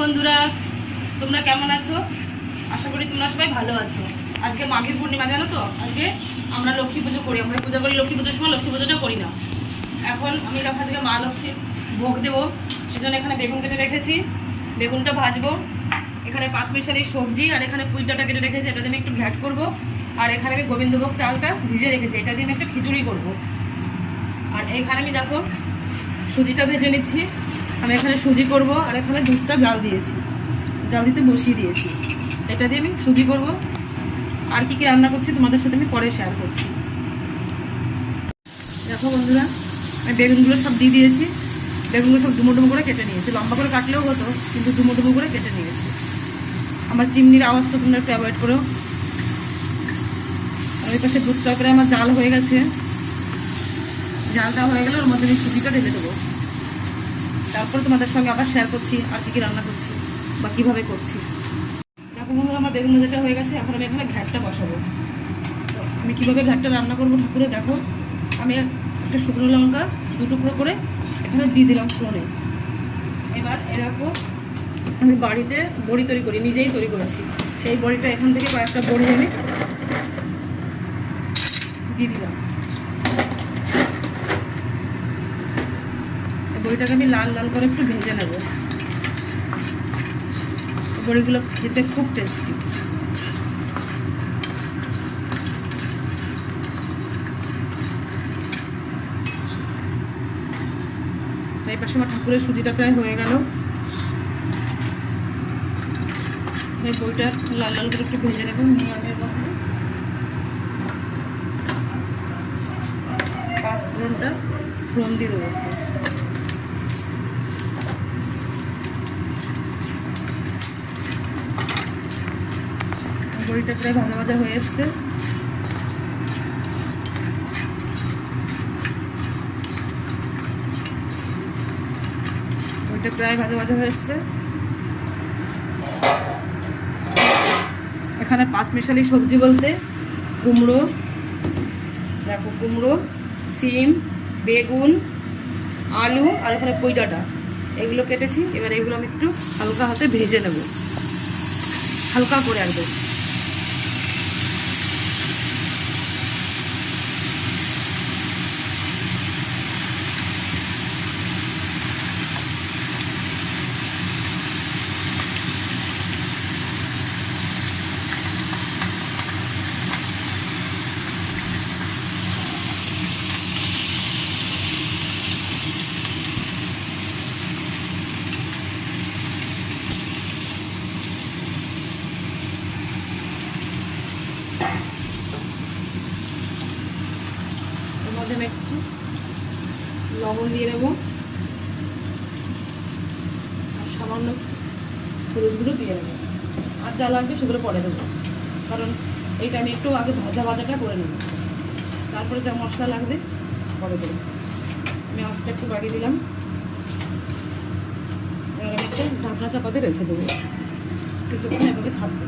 বন্ধুরা, তোমরা কেমন আছো? আশা করি তোমরা সবাই ভালো আছো। আজকে মাঘের পূর্ণিমা, জানো তো? আজকে আমরা লক্ষ্মী পুজো করি। আমরা পূজা করি, লক্ষ্মী পুজোর সময় লক্ষ্মী পুজোটা করি না। এখন আমি দেখা থেকে মা লক্ষ্মী ভোগ দেবো। সেজন্য এখানে বেগুন কেটে রেখেছি। বেগুনটা ভাজবো। এখানে পাঁচ মিশালি সবজি আর এখানে পুজোটা কেটে রেখেছি। এটা দিয়ে আমি একটু ঘ্যাট করব। আর এখানে আমি গোবিন্দভোগ চালটা ভিজে রেখেছি। এটা দিয়ে আমি একটা খিচুড়ি করব। আর এখানে আমি দেখো সুজিটা ভেজে নিচ্ছি। আমি এখানে সুজি করব আর এখানে দুধটা জাল দিয়েছি। জাল দিতে বসিয়ে দিয়েছি। এটা দিয়ে আমি সুজি করব। আর কি কি রান্না করছি তোমাদের সাথে আমি পরে শেয়ার করছি। দেখো বন্ধুরা, আমি বেগুনগুলো সব দিয়ে দিয়েছি। বেগুনগুলো সব ডুমো ডুমো করে কেটে নিয়েছি। লম্বা করে কাটলেও হতো, কিন্তু ডুমো ডুমো করে কেটে নিয়েছি। আমার চিমনির আওয়াজটা তোমরা একটু অ্যাভয়েড করো। আর ওই পাশে দুধটা করে আমার জাল হয়ে গেছে। জালটা হয়ে গেলে ওর মধ্যে আমি সুজিটা ঢেলে দেবো। তারপর তোমাদের সঙ্গে আবার শেয়ার করছি, আর কী রান্না করছি, বা কীভাবে করছি। দেখো বন্ধুরা, আমার বেগুন ভাজাটা হয়ে গেছে, এখন আমি এখানে ঘ্যাটটা বসাবো। তো আমি কীভাবে ঘ্যাটটা রান্না করব ঠাকুরে, দেখো। আমি একটা শুকনো লঙ্কা দু টুকরো করে এখানে দিয়ে দিলাম ফোনে এবার এরকম আমি বাড়িতে বড়ি তৈরি করি, নিজেই তৈরি করেছি। সেই বড়িটা এখান থেকে কয়েকটা বড়ি আমি দিয়ে দিলাম। বড়িটাকে আমি লাল লাল করে একটু ভেজে নেব। বড়িগুলো খেতে খুব টেস্টি এই পাশে আমার ঠাকুরের সুজিটা প্রায় হয়ে গেল। এই বইটা লাল লাল করে একটু ভেজে নেব নিয়ে আমি পাঁচ ফোড়নটা ফোড়ন দিয়ে দেবো। বড়িটা প্রায় ভাজা ভাজা হয়ে এসছে। ওইটা প্রায় ভাজা ভাজা হয়ে এসছে। এখানে পাঁচ মিশালি সবজি বলতে কুমড়ো, দেখো কুমড়ো, সিম, বেগুন, আলু, আর এখানে পইডাটা এগুলো কেটেছি, এবার এগুলো আমি একটু হালকা হাতে ভেজে নেব। হালকা করে একদম এর মধ্যে আমি একটু লবণ দিয়ে নেব আর সামান্য হলুদগুলো দিয়ে নেব আর যা লাগবে সেগুলো পরে দেবো। কারণ এইটা আমি একটু আগে ভাজা ভাজাটা করে নেব। তারপরে যা মশলা লাগবে পরে দেবো। আমি আঁচটা একটু বাড়িয়ে দিলাম। এবার আমি একটা ঢাকনা চাপাতে রেখে দেবো। কিছুক্ষণ এভাবে থাকবে।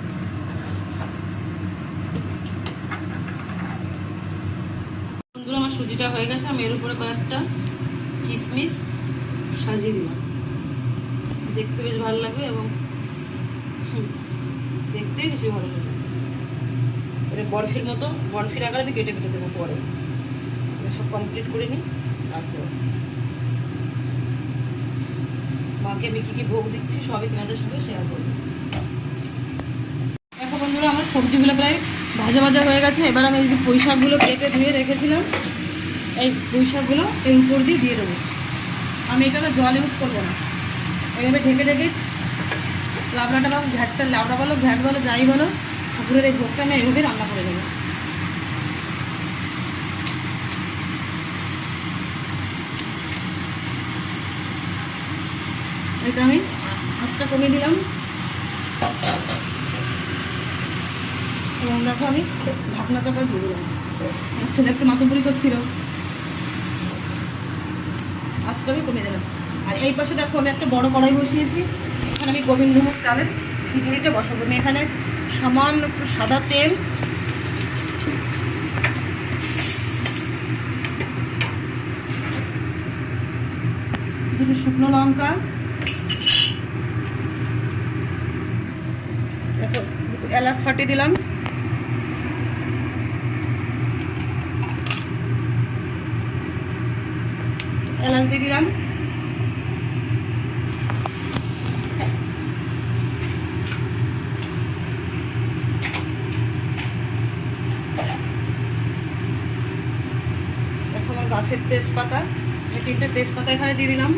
আমার সুজিটা হয়ে গেছে। আমি এর উপরে কয়েকটা কিশমিশ সাজিয়ে দিলাম। দেখতে বেশ ভালো লাগবে এবং হুম, দেখতে বেশি ভালো লাগবে এটা বরফির মতো, বরফির আকারে আমি কেটে কেটে দেবো পরে। সব কমপ্লিট করে নিই, তারপর। মাকে আমি কী কী ভোগ দিচ্ছি, সবই তোমাদের সঙ্গে শেয়ার করব। দেখো বন্ধুরা, আমার সবজিগুলো প্রায় ভাজা ভাজা হয়ে গেছে। এবার আমি যে পুঁই শাকগুলো কেটে ধুয়ে রেখেছিলাম, এই পুঁই শাকগুলো এর উপর দিয়ে দিয়ে দেবো। আমি এটা জল ইউজ করব না। এইভাবে ঢেকে ঢেকে লাবড়াটা বা ঘ্যাটটা, লাবড়া বলো, ঘ্যাট বলো, যাই বলো, ঠাকুরের এই ভোগটা আমি এইভাবে রান্না করে দেবো। এটা আমি আঁচটা কমিয়ে দিলাম। এবং দেখো আমি ঢাকনা চাপা দিয়ে দিলাম। আমার ছেলে একটু মাতুপুরি করছিল। আজটা আমি কমে দিলাম। আর এই পাশে দেখো আমি একটা বড় কড়াই বসিয়েছি। এখন আমি গোবিন্দভোগ চালের খিচুড়িটা বসাবো। আমি এখানে সামান্য একটু সাদা তেল। দুটো শুকনো লঙ্কা। এলাচ ফাটি দিলাম। এলাচ দিয়ে দিলাম। গাছের তেজপাতা। এই তিনটে তেজপাতা এখানে দিয়ে দিলাম।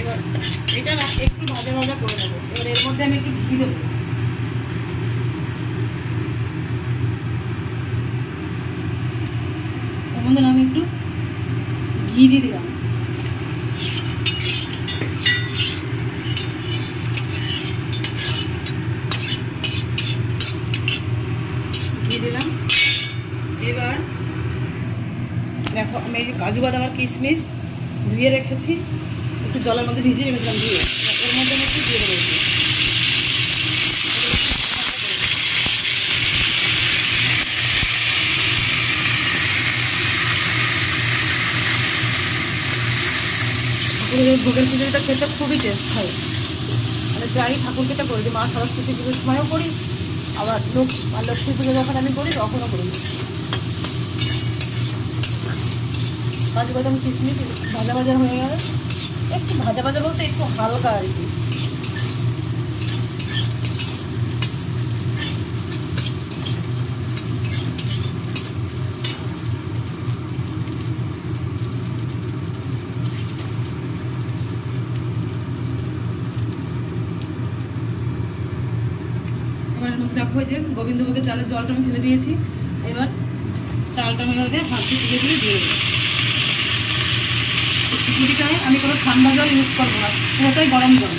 এবার এটা একটু ভাজা ভাজা করে দেবো এবার এর মধ্যে আমি একটু ঘি দেবো। আমি একটু ঘি দিয়ে দিলাম ঘি দিলাম এবার দেখো আমি এই যে কাজু বাদাম আর কিশমিশ ধুয়ে রেখেছি। একটু জলের মধ্যে ভিজিয়ে রেখেছিলাম ধুয়ে এর মধ্যে আমি একটু দিয়ে। ঠাকুরের ভোগের খিচুড়িটা খেতে খুবই টেস্ট হয়। মানে প্রায় ঠাকুরকে এটা করি যে মা সরস্বতী পুজোর সময়ও করি, আবার লোক লক্ষ্মী পুজো যখন আমি করি তখনও করি। কাজু বাদাম কিশমিশ ভাজা ভাজা হয়ে গেলে একটু ভাজা ভাজা বলতে একটু হালকা আর কি। দেখো গোবিন্দভোগের চালের জলটা আমি ফেলে দিয়েছি। এবার চালটা আমি এভাবে হাত দিয়ে তুলে তুলে দিয়ে দেবো আমি কোনো ঠান্ডা জল ইউজ করব না পুরোটাই গরম জল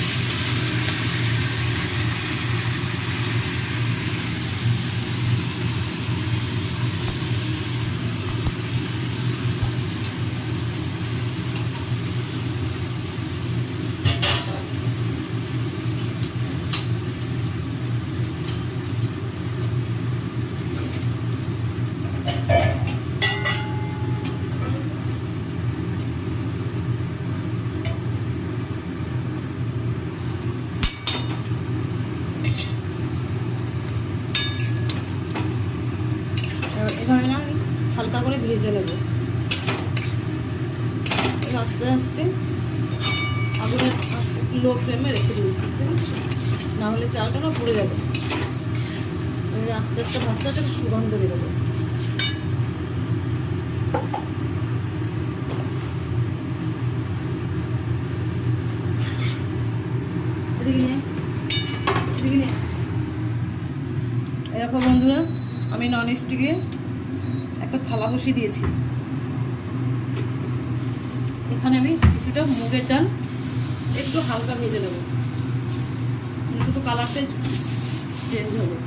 এবার এভাবে না আমি হালকা করে ভেজে নেব এবার আস্তে আস্তে আগুনের আস্তে লো ফ্লেমে রেখে দিয়েছি ঠিক আছে না হলে চালটা না পুড়ে যাবে। আস্তে আস্তে ভাজতে ভাজতে সুগন্ধ বেরোবে। দেখো বন্ধুরা, আমি নন স্টিকে একটা থালা বসিয়ে দিয়েছি। এখানে আমি কিছুটা মুগের ডাল একটু হালকা ভেজে নেব। কালারটা চেঞ্জ হবে।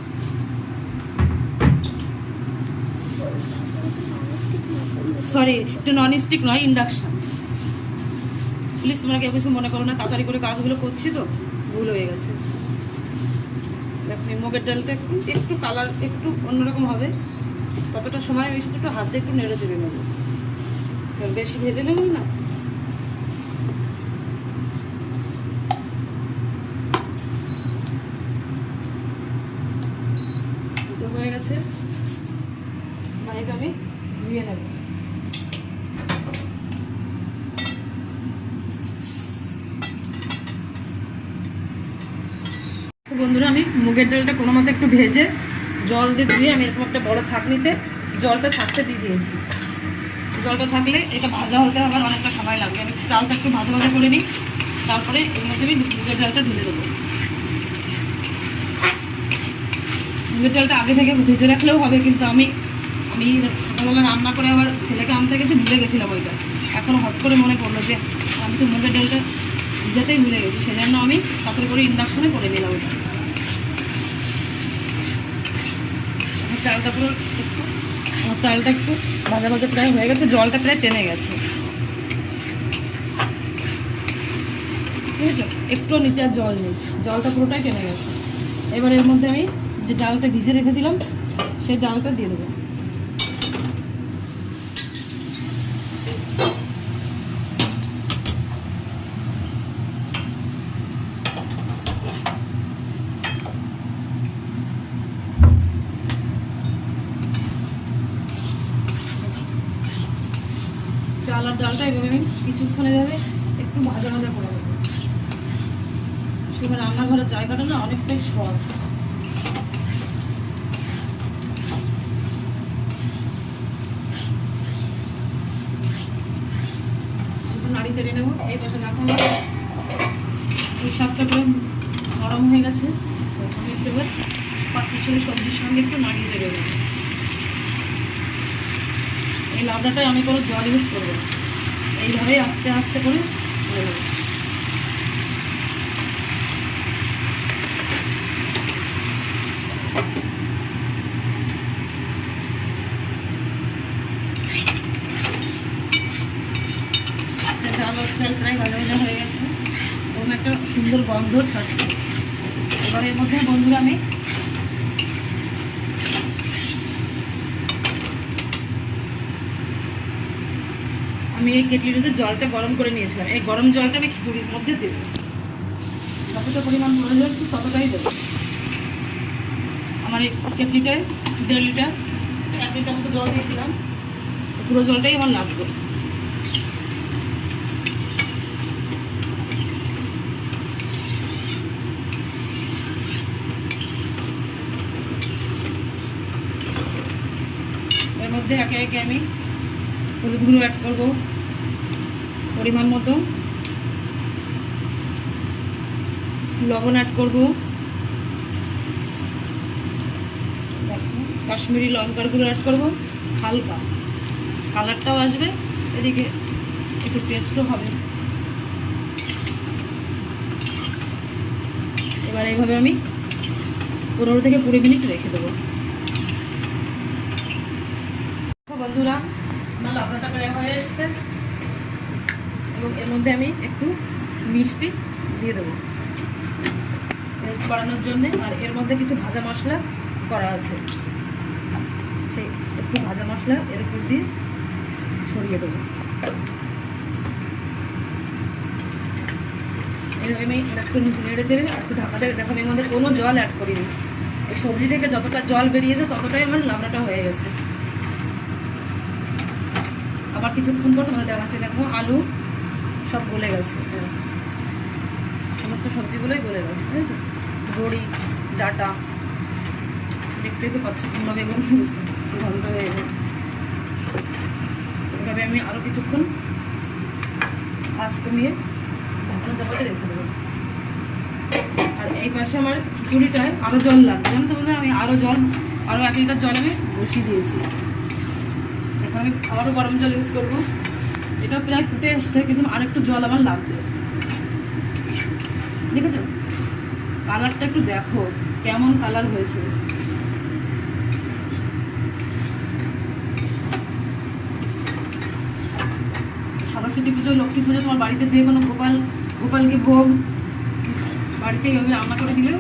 সরি এটা নন স্টিক নয় ইন্ডাকশন প্লিজ তোমরা কেউ কিছু মনে করো না তাড়াতাড়ি করে কাজগুলো করছি তো ভুল হয়ে গেছে। দেখো এই মুগের ডালটা একটু একটু কালার একটু অন্যরকম হবে। ততটা সময় আমি শুধু একটু হাত দিয়ে একটু নেড়ে চেড়ে নেব। বেশি ভেজে নেব না তো হয়ে গেছে। বাড়িটা আমি ধুয়ে নেব। বন্ধুরা, আমি মুগের ডালটা কোনো মতো একটু ভেজে জল দিয়ে ধুয়ে আমি এরকম একটা বড় ছাঁকনিতে জলটা ছাঁকতে দিয়ে দিয়েছি। জলটা থাকলে এটা ভাজা হতে আবার অনেকটা সময় লাগবে। আমি চালটা একটু ভাজা ভাজা করে নিই, তারপরে এর মধ্যে আমি মুগের ডালটা ঢেলে দেবো। মুগের ডালটা আগে থেকে ভেজে রাখলেও হবে, কিন্তু আমি আমি সকালবেলা রান্না করে আবার ছেলেকে আনতে গেছি, ভুলে গেছিলাম ওইটা। এখন হট করে মনে পড়ল যে, আমি তো মুগের ডালটা ভিজাতেই ভুলে গেছি, সেজন্য আমি তাড়াতাড়ি করে ইন্ডাকশনে করে নিলাম ওইটা। চালটা পুরো চালটা একটু ভাজা ভাজা প্রায় হয়ে গেছে, জলটা প্রায় টেনে গেছে। একটু নিচে আর জল নেই, জলটা পুরোটাই টেনে গেছে। এবার এর মধ্যে আমি যে ডালটা ভিজে রেখেছিলাম, সেই ডালটা দিয়ে দেবো। চালার ডালটা এভাবে আমি কিছুক্ষণ এভাবে একটু ভাজা ভাজা করে দেবো সেখানে রান্নাঘরের জায়গাটা না অনেকটাই সহজ একটু নাড়ি চেড়ে নেব এই পাশে দেখো এই শাকটা পুরো নরম হয়ে গেছে। আমি একটু এবার পাঁচ মিশালি সবজির সঙ্গে একটু নাড়িয়ে চেড়ে দেবো এই লাবড়াটায় আমি কোনো জল ইউজ করব এইভাবেই আস্তে আস্তে করে করে নেব ডাল চাল প্রায় ভাজা ভাজা হয়ে গেছে এবং একটা সুন্দর গন্ধ ছাড়ছে। এবার এর মধ্যে বন্ধুরা আমি আমি এই কেটলিটাতে জলটা গরম করে নিয়েছিলাম। এই গরম জলটা আমি খিচুড়ির মধ্যে দেবো। যতটা পরিমাণ প্রয়োজন ততটাই দেবো। আমার এই কেটলিটায়, দেড় লিটার, এক লিটার মতো জল দিয়েছিলাম। পুরো জলটাই আমার লাগবে মধ্যে একে একে আমি হলুদ গুঁড়ো অ্যাড করব, পরিমাণ মতো। লবণ অ্যাড করব। কাশ্মীরি লঙ্কার গুঁড়ো অ্যাড করব, হালকা। কালারটাও আসবে, এদিকে একটু টেস্টও হবে। এবার এইভাবে আমি পনেরো থেকে কুড়ি মিনিট রেখে দেবো দেখো বন্ধুরা আমার লাবড়াটা হয়ে এসছে এবং এর মধ্যে আমি একটু মিষ্টি দিয়ে দেবো। টেস্ট বাড়ানোর জন্য। আর এর মধ্যে কিছু ভাজা মশলা করা আছে। সেই একটু ভাজা মশলা এর উপর দিয়ে ছড়িয়ে দেবো। এভাবে আমি একটু নেড়ে চেড়ে একটু ঢাকাটা, দেখো আমি এর মধ্যে কোনো জল অ্যাড করিনি। এই সবজি থেকে যতটা জল বেরিয়েছে, ততটাই আমার লাবড়াটা হয়ে গেছে। আবার কিছুক্ষণ পর তোমাদের দেখাচ্ছে, দেখো আলু সব গলে গেছে। হ্যাঁ। সমস্ত সবজিগুলোই গলে গেছে, ঠিক আছে? বড়ি ডাটা, দেখতে তো পাচ্ছ কুমড়ো বেগুন ঘন্ট হয়ে গেছে। এভাবে আমি আরও কিছুক্ষণ আঁচ কমিয়ে চাপাতে রেখে দেবো। আর এই পাশে আমার খিচুড়িটায় আরও জল লাগবে। জানো তো আমি আরও জল আরও এক লিটার জল আমি বসিয়ে দিয়েছি। আমি আবারও গরম জল ইউজ করব। এটা প্রায় ফুটে এসছে, কিন্তু আরেকটু জল আমার লাগবে। দেখেছ? কালারটা একটু দেখো, কেমন কালার হয়েছে। সরস্বতী পুজো, লক্ষ্মী পুজো, তোমার বাড়িতে যে কোনো গোপাল, গোপালকে ভোগ, বাড়িতে এইভাবে রান্না করে দিলেও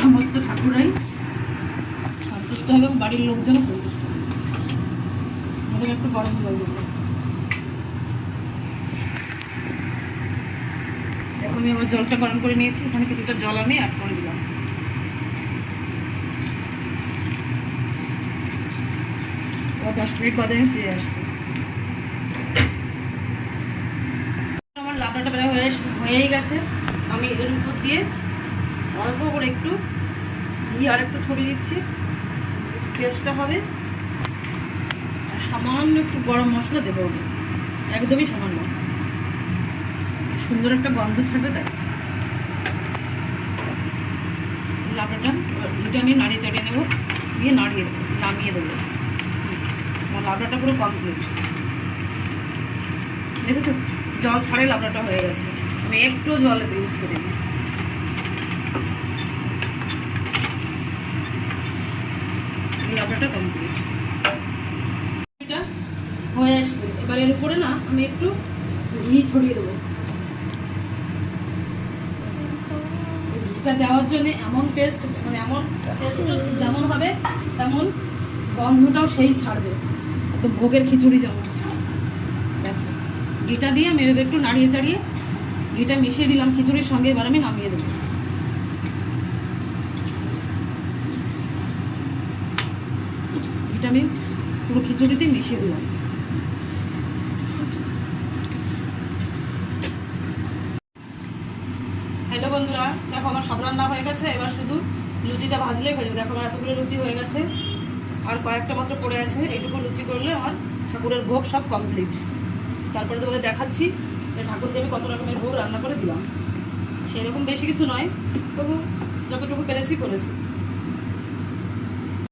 সমস্ত ঠাকুরাই সন্তুষ্ট হবে বাড়ির লোকজনও সন্তুষ্ট একটু গরম জল দেবো দেখো আমি আবার জলটা গরম করে নিয়েছি, এখানে কিছুটা জল আমি অ্যাড করে দিলাম। দশ মিনিট বাদে আমি ফিরে আসছি। আমার লাবড়াটা প্রায় হয়ে হয়েই গেছে। আমি এর উপর দিয়ে অল্প করে একটু ঘি আর একটু ছড়িয়ে দিচ্ছি। টেস্টটা হবে। সামান্য একটু গরম মশলা দেবো আমি। একদমই সামান্য। সুন্দর একটা গন্ধ ছাড়বে তাই। লাবড়াটা ঘিটা আমি নাড়িয়ে চাড়িয়ে নেব। দিয়ে নাড়িয়ে দেবো, নামিয়ে দেবো। আমার লাবড়াটা পুরো কমপ্লিট দেখেছ? জল ছাড়াই লাবড়াটা হয়ে গেছে। আমি একটু জল ইউজ করিনি। লাবড়াটা কমপ্লিট এটা হয়ে আসছে এবার এর উপরে না, আমি একটু ঘি ছড়িয়ে দেবো। ঘিটা দেওয়ার জন্য এমন টেস্ট মানে এমন টেস্ট যেমন হবে, তেমন গন্ধটাও সেই ছাড়বে। তো ভোগের খিচুড়ি যেমন। ঘিটা দিয়ে আমি এভাবে একটু নাড়িয়ে চাড়িয়ে ঘিটা মিশিয়ে দিলাম খিচুড়ির সঙ্গে, এবার আমি নামিয়ে দেবো। ঘিটা আমি পুরো খিচুড়িতে মিশিয়ে দিলাম। বন্ধুরা, দেখো আমার সব রান্না হয়ে গেছে, এবার শুধু লুচিটা ভাজলেই হয়ে যাবে। দেখো আমার এতগুলো লুচি হয়ে গেছে, আর কয়েকটা মাত্র পড়ে আছে। এইটুকু লুচি করলে আমার ঠাকুরের ভোগ সব কমপ্লিট তারপরে তোমাদের দেখাচ্ছি ঠাকুরকে আমি কত রকমের ভোগ রান্না করে দিলাম। সেরকম বেশি কিছু নয়, তবু যতটুকু পেরেছি করেছি।